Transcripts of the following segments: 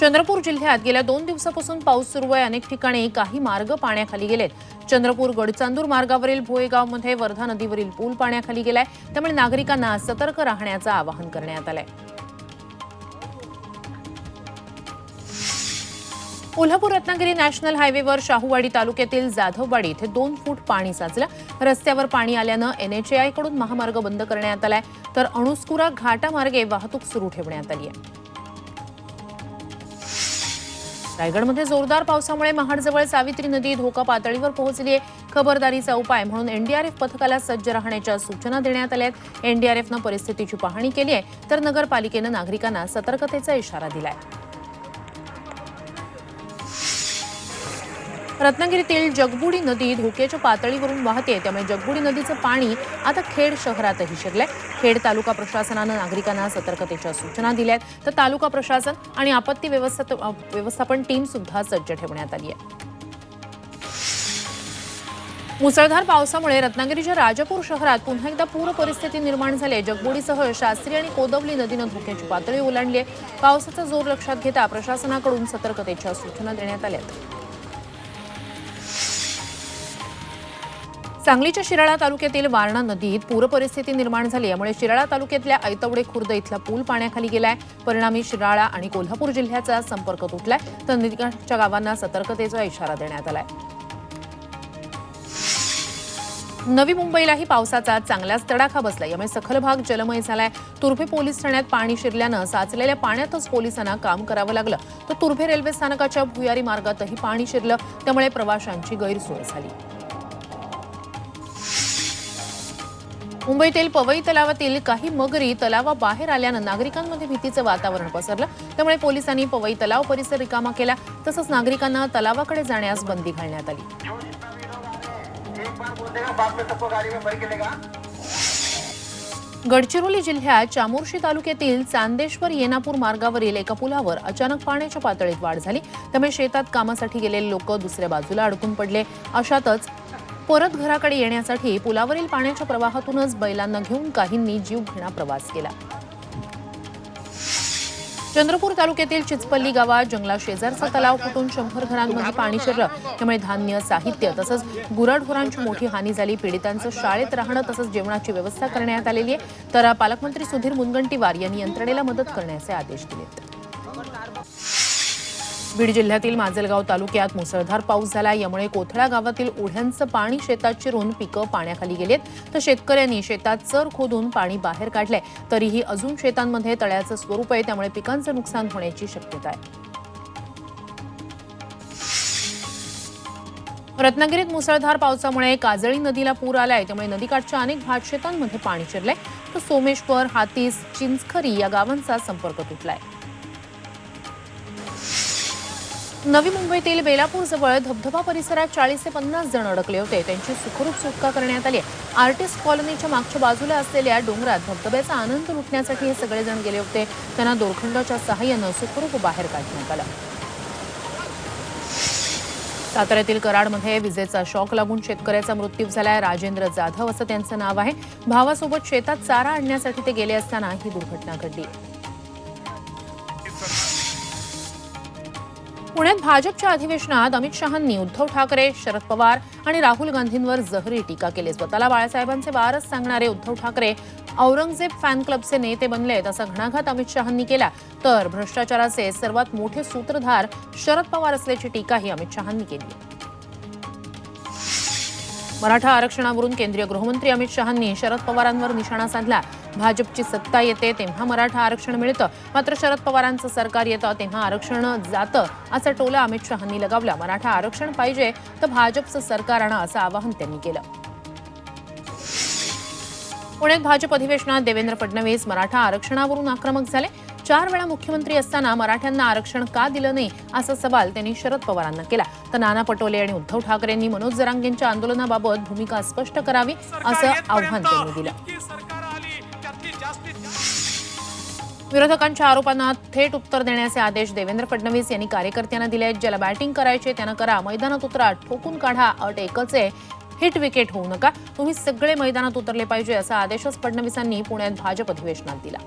चंद्रपूर जिल्ह्यात गेल्या दोन दिवसापासून पाऊस सुरू आहे. अनेक ठिकाणी काही मार्ग पाण्याखाली गेलेत. चंद्रपूर गडचांदूर मार्गावरील भोयगावमध्ये वर्धा नदीवरील पूल पाण्याखाली गेलाय. त्यामुळे नागरिकांना सतर्क राहण्याचं आवाहन करण्यात आलंय. कोल्हापूर रत्नागिरी नॅशनल हायवेवर शाहूवाडी तालुक्यातील जाधववाडी इथे दोन फूट पाणी साचलं. रस्त्यावर पाणी आल्यानं एनएचएआयकडून महामार्ग बंद करण्यात आलाय. तर अणुस्कुरा घाटामार्गे वाहतूक सुरू ठेवण्यात आली आहे. रायगडमध्ये जोरदार पावसामुळे महाडजवळ सावित्री नदी धोका पातळीवर पोहोचली आहे. खबरदारीचा उपाय म्हणून एनडीआरएफ पथकाला सज्ज राहण्याच्या सूचना देण्यात आल्या आहेत. एनडीआरएफनं परिस्थितीची पाहणी केली आहे तर नगरपालिकेनं नागरिकांना सतर्कतेचा इशारा दिलाय. रत्नागिरीतील जगबुडी नदी धोक्याच्या पातळीवरून वाहते. त्यामुळे जगबुडी नदीचं पाणी आता खेड शहरातही शिरलंय. खेड तालुका प्रशासनानं नागरिकांना सतर्कतेच्या सूचना दिल्या आहेत तर तालुका प्रशासन आणि आपत्ती व्यवस्था व्यवस्थापन टीम सुद्धा सज्ज ठेवण्यात आली आहे. मुसळधार पावसामुळे रत्नागिरीच्या राजापूर शहरात पुन्हा एकदा पूर परिस्थिती निर्माण झाली आहे जगबुडीसह शास्त्री आणि कोदवली नदीनं धोक्याची पातळी ओलांडली आहे. पावसाचा जोर लक्षात घेता प्रशासनाकडून सतर्कतेच्या सूचना देण्यात आल्या आहेत. सांगलीच्या शिराळा तालुक्यातील वारणा नदीत पूरपरिस्थिती निर्माण झाली. यामुळे शिराळा तालुक्यातल्या ऐतवडे खुर्द इथला पूल पाण्याखाली गेलाय. परिणामी शिराळा आणि कोल्हापूर जिल्ह्याचा संपर्क तुटलाय. तर नदीकाठच्या गावांना सतर्कतेचा इशारा देण्यात आलाय. नवी मुंबईलाही पावसाचा चांगलाच तडाखा बसला यामुळे सखल भाग जलमय झालाय. तुर्भे पोलीस ठाण्यात पाणी शिरल्यानं साचलेल्या पाण्यातच पोलिसांना काम करावं लागलं. तर तुर्भे रेल्वे स्थानकाच्या भुयारी मार्गातही पाणी शिरलं. त्यामुळे प्रवाशांची गैरसोय झाली. मुंबईतील पवई तलावातील काही मगरी तलावाबाहेर आल्यानं नागरिकांमध्ये भीतीचं वातावरण पसरलं. त्यामुळे पोलिसांनी पवई तलाव परिसर रिकामा केला. तसंच नागरिकांना तलावाकडे जाण्यास बंदी घालण्यात आली. गडचिरोली जिल्ह्यात चामोर्शी तालुक्यातील चांदेश्वर येनापूर मार्गावरील एका पुलावर अचानक पाण्याच्या पातळीत वाढ झाली. त्यामुळे शेतात कामासाठी गेलेले लोक दुसऱ्या बाजूला अडकून पडले. अशातच परत घराकडे येण्यासाठी पुलावरील पाण्याच्या प्रवाहातूनच बैलांना घेऊन काहींनी जीवघेणा प्रवास केला. चंद्रपूर तालुक्यातील चिचपल्ली गावात जंगला शेजारचा तलाव फुटून शंभर घरांमध्ये पाणी शिरलं. त्यामुळे धान्य साहित्य तसंच गुराढोरांची मोठी हानी झाली. पीडितांचं शाळेत राहणं तसंच जेवणाची व्यवस्था करण्यात आलेली आहे. तर पालकमंत्री सुधीर मुनगंटीवार यांनी यंत्रणेला मदत करण्याचे आदेश दिलेत. बीड जिल्ह्यातील माजलगाव तालुक्यात मुसळधार पाऊस झाला. यामुळे कोथळा गावातील ओढ्यांचं पाणी शेतात शिरून पिकं पाण्याखाली गेलेत. तर शेतकऱ्यांनी शेतात चर खोदून पाणी बाहेर काढलंय. तरीही अजून शेतांमध्ये तळ्याचं स्वरूप आहे. त्यामुळे पिकांचं नुकसान होण्याची शक्यता आहे. रत्नागिरीत मुसळधार पावसामुळे काजळी नदीला पूर आलाय. त्यामुळे नदीकाठच्या अनेक भातशेतांमध्ये पाणी शिरलंय. तर सोमेश्वर हातीस चिंचखरी या गावांचा संपर्क तुटलाय. नवी मुंबईतील बेलापूर जवळ धबधबा परिसरात चाळीस ते पन्नास जण अडकले होते. त्यांची सुखरूप सुटका करण्यात आली आर्टिस्ट कॉलनीच्या मागच्या बाजूला असलेल्या डोंगरात धबधब्याचा आनंद लुटण्यासाठी हे सगळेजण गेले होते. त्यांना दोरखंडाच्या सहाय्यानं सुखरूप बाहेर काढण्यात आलं. साताऱ्यातील कराडमध्ये विजेचा शॉक लागून शेतकऱ्याचा मृत्यू झालाय. राजेंद्र जाधव असं त्यांचं नाव आहे. भावासोबत शेतात चारा आणण्यासाठी ते गेले असताना ही दुर्घटना घडली. पुण्यात भाजपच्या अधिवेशनात अमित शहांनी उद्धव ठाकरे शरद पवार आणि राहुल गांधींवर जहरी टीका केली. स्वतःला बाळासाहेबांचे वारस सांगणारे उद्धव ठाकरे औरंगजेब फॅन क्लबचे नेते बनलेत असा घणाघात अमित शहांनी केला. तर भ्रष्टाचाराचे सर्वात मोठे सूत्रधार शरद पवार असल्याची टीकाही अमित शहांनी केली मराठा आरक्षणावरून केंद्रीय गृहमंत्री अमित शहांनी शरद पवारांवर निशाणा साधला. भाजपची सत्ता येते तेव्हा मराठा आरक्षण मिळतं. मात्र शरद पवारांचं सरकार येतं तेव्हा आरक्षण जातं असा टोला अमित शहांनी लगावला. मराठा आरक्षण पाहिजे तर भाजपचं सरकार आणा असं आवाहन त्यांनी केलं. पुण्यात भाजप अधिवेशनात देवेंद्र फडणवीस मराठा आरक्षणावरून आक्रमक झाले. चार वेळा मुख्यमंत्री असताना मराठ्यांना आरक्षण का दिलं नाही असा सवाल त्यांनी शरद पवारांना केला. तर नाना पटोले आणि उद्धव ठाकरेंनी मनोज जरांगेंच्या आंदोलनाबाबत भूमिका स्पष्ट करावी असं आव्हान त्यांनी दिलं. विरोधकांच्या आरोपांना थेट उत्तर देण्याचे आदेश देवेंद्र फडणवीस यांनी कार्यकर्त्यांना दिले आहेत. ज्याला बॅटिंग करायचे त्यानं करा. मैदानात उतरा. ठोकून काढा. अट एकच आहे. हिट विकेट होऊ नका. तुम्ही सगळे मैदानात उतरले पाहिजे असा आदेशच फडणवीसांनी पुण्यात भाजप अधिवेशनात दिला.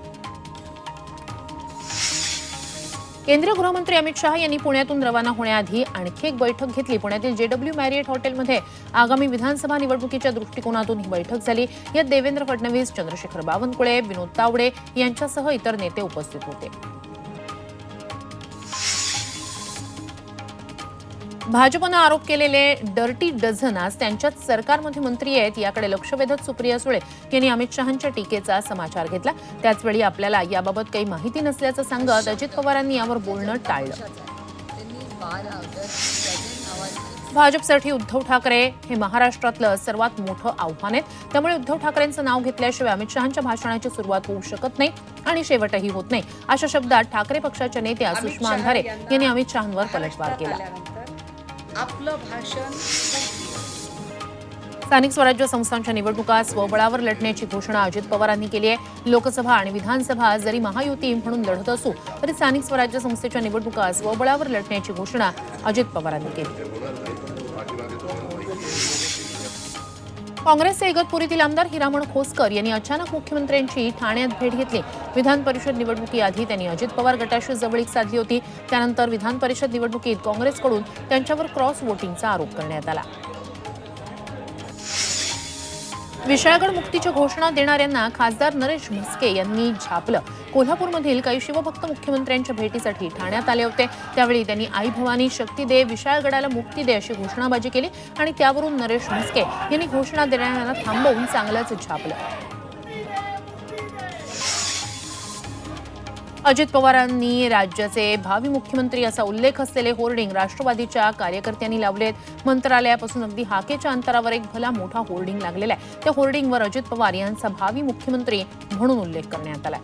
केंद्रीय गृहमंत्री अमित शहा यांनी पुण्यातून रवाना होण्याआधी आणखी एक बैठक घेतली. पुण्यातील जेडब्ल्यू मॅरियट हॉटेलमध्ये आगामी विधानसभा निवडणुकीच्या दृष्टिकोनातून ही बैठक झाली. यात देवेंद्र फडणवीस चंद्रशेखर बावनकुळे विनोद तावडे यांच्यासह इतर नेते उपस्थित होते. भाजपनं आरोप केलेले डर्टी डझन आज त्यांच्याच सरकारमध्ये मंत्री आहेत याकडे लक्ष वेधत सुप्रिया सुळे यांनी अमित शहांच्या टीकेचा समाचार घेतला. त्याचवेळी आपल्याला याबाबत काही माहिती नसल्याचं सांगत अजित पवारांनी यावर बोलणं टाळलं. भाजपसाठी उद्धव ठाकरे हे महाराष्ट्रातलं सर्वात मोठं आव्हान आहे. त्यामुळे उद्धव ठाकरेंचं नाव घेतल्याशिवाय अमित शहांच्या भाषणाची सुरुवात होऊ शकत नाही आणि शेवटही होत नाही. अशा शब्दात ठाकरे पक्षाच्या नेत्या सुषमा अंधारे यांना अमित शहांवर पलटवार केला. आपलं भाषण स्थानिक स्वराज्य संस्थांच्या निवडणुका स्वबळावर लढण्याची घोषणा अजित पवारांनी केली आहे. लोकसभा आणि विधानसभा जरी महायुती म्हणून लढत असू तरी स्थानिक स्वराज्य संस्थेच्या निवडणुका स्वबळावर लढण्याची घोषणा अजित पवारांनी केली. काँग्रेसचे इगतपुरीतील आमदार हिरामण खोसकर यांनी अचानक मुख्यमंत्र्यांची ठाण्यात भेट घेतली. विधान परिषद निवडणुकीआधी त्यांनी अजित पवार गटाशी जवळीक साधली होती. त्यानंतर विधान परिषद निवडणुकीत काँग्रेसकडून त्यांच्यावर क्रॉस वोटिंगचा आरोप करण्यात आला. विशाळगड मुक्तीच्या घोषणा देणाऱ्यांना खासदार नरेश म्हस्के यांनी झापलं. कोल्हापूरमधील काही शिवभक्त मुख्यमंत्र्यांच्या भेटीसाठी ठाण्यात आले होते. त्यावेळी त्यांनी आई भवानी शक्ती दे विशाळगडाला मुक्ती दे अशी घोषणाबाजी केली आणि त्यावरून नरेश म्हस्के यांनी घोषणा देणाऱ्यांना थांबवून चांगलंच छापलं अजित पवारांनी राज्याचे भावी मुख्यमंत्री असा उल्लेख असलेले होर्डिंग राष्ट्रवादीच्या कार्यकर्त्यांनी लावलेत. मंत्रालयापासून अगदी हाकेच्या अंतरावर एक भला मोठा होर्डिंग लागलेला आहे. त्या होर्डिंगवर अजित पवार यांचा भावी मुख्यमंत्री म्हणून उल्लेख करण्यात आलाय.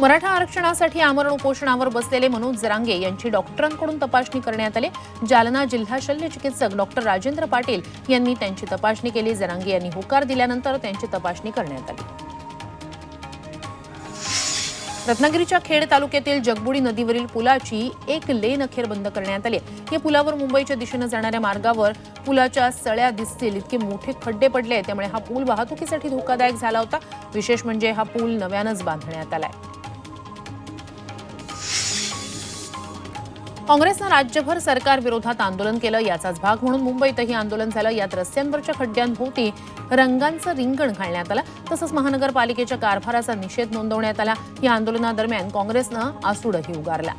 मराठा आरक्षणासाठी आमरण उपोषणावर बसलेले मनोज जरांगे यांची डॉक्टरांकडून तपासणी करण्यात आली. जालना जिल्हा शल्य चिकित्सक डॉक्टर राजेंद्र पाटील यांनी त्यांची तपासणी केली. जरांगे यांनी होकार दिल्यानंतर त्यांची तपासणी करण्यात आली. रत्नागिरीच्या खेड तालुक्यातील जगबुडी नदीवरील पुलाची एक लेन अखेर बंद करण्यात आली. आहे. या पुलावर मुंबईच्या दिशेनं जाणाऱ्या मार्गावर पुलाच्या सळ्या दिसतील इतके मोठे खड्डे पडले त्यामुळे हा पूल वाहतुकीसाठी धोकादायक झाला होता. विशेष म्हणजे हा पूल नव्यानंच बांधण्यात आलाय. काँग्रेसनं राज्यभर सरकार विरोधात आंदोलन केलं याचाच भाग म्हणून मुंबईतही आंदोलन झालं. यात रस्त्यांवरच्या खड्ड्यांभोवती रंगांचं रिंगण घालण्यात आलं. तसंच महानगरपालिकेच्या कारभाराचा निषेध नोंदवण्यात आला. या आंदोलनादरम्यान काँग्रेसनं आसूडही उगारला.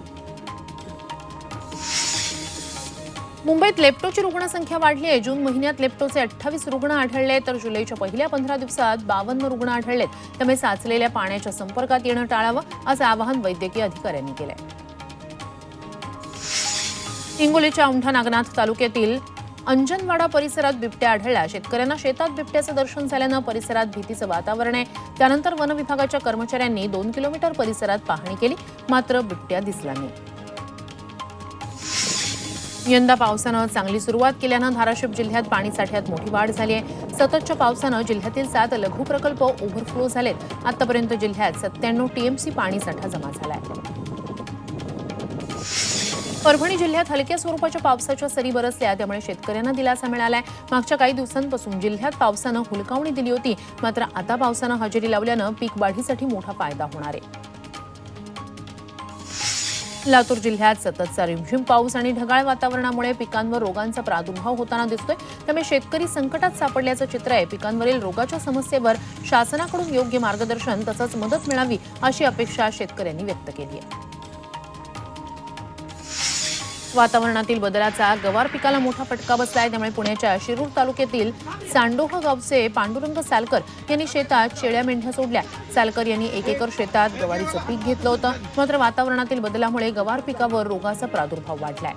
मुंबईत लेप्टोची रुग्णसंख्या वाढली आहे. जून महिन्यात लेप्टोचे अठ्ठावीस रुग्ण आढळले तर जुलैच्या पहिल्या पंधरा दिवसात बावन्न रुग्ण आढळलेत. त्यामुळे साचलेल्या पाण्याच्या संपर्कात येणं टाळावं असं आवाहन वैद्यकीय अधिकाऱ्यांनी केलं हिंगोलीच्या औंढा नागनाथ तालुक्यातील अंजनवाडा परिसरात बिबट्या आढळला शेतकऱ्यांना शेतात बिबट्याचं दर्शन झाल्यानं परिसरात भीतीचं वातावरण आहे. त्यानंतर वन विभागाच्या कर्मचाऱ्यांनी दोन किलोमीटर परिसरात पाहणी केली. मात्र बिबट्या दिसला नाही. यंदा पावसानं चांगली सुरुवात केल्यानं धाराशिव जिल्ह्यात पाणीसाठ्यात मोठी वाढ झाली आहे. सततच्या पावसानं जिल्ह्यातील सात लघु प्रकल्प ओव्हरफ्लो झालेत. आतापर्यंत जिल्ह्यात सत्त्याण्णव टीएमसी पाणीसाठा जमा झाला आहे. परभणी जिल्ह्यात हलक्या स्वरूपाच्या पावसाच्या सरी बरसल्या. त्यामुळे शेतकऱ्यांना दिलासा मिळालाय. मागच्या काही दिवसांपासून जिल्ह्यात पावसानं हुलकावणी दिली होती. मात्र आता पावसानं हजेरी लावल्यानं पीक वाढीसाठी मोठा फायदा होणार आहे. लातूर जिल्ह्यात सततचा रिमझिम पाऊस आणि ढगाळ वातावरणामुळे पिकांवर रोगांचा प्रादुर्भाव होताना दिसतोय. त्यामुळे शेतकरी संकटात सापडल्याचं चित्र आहे. पिकांवरील रोगाच्या समस्येवर शासनाकडून योग्य मार्गदर्शन तसंच मदत मिळावी अशी अपेक्षा शेतकऱ्यांनी व्यक्त केली आहे. वातावरणातील बदलाचा गवार पिकाला मोठा फटका बसला आहे त्यामुळे पुण्याच्या शिरूर तालुक्यातील सांडोह गावचे पांडुरंग सालकर यांनी शेतात शेळ्या मेंढ्या सोडल्या. सालकर यांनी एक एकर शेतात गवारीचं पीक घेतलं होतं. मात्र वातावरणातील बदलामुळे गवार पिकावर रोगाचा प्रादुर्भाव वाढलाय.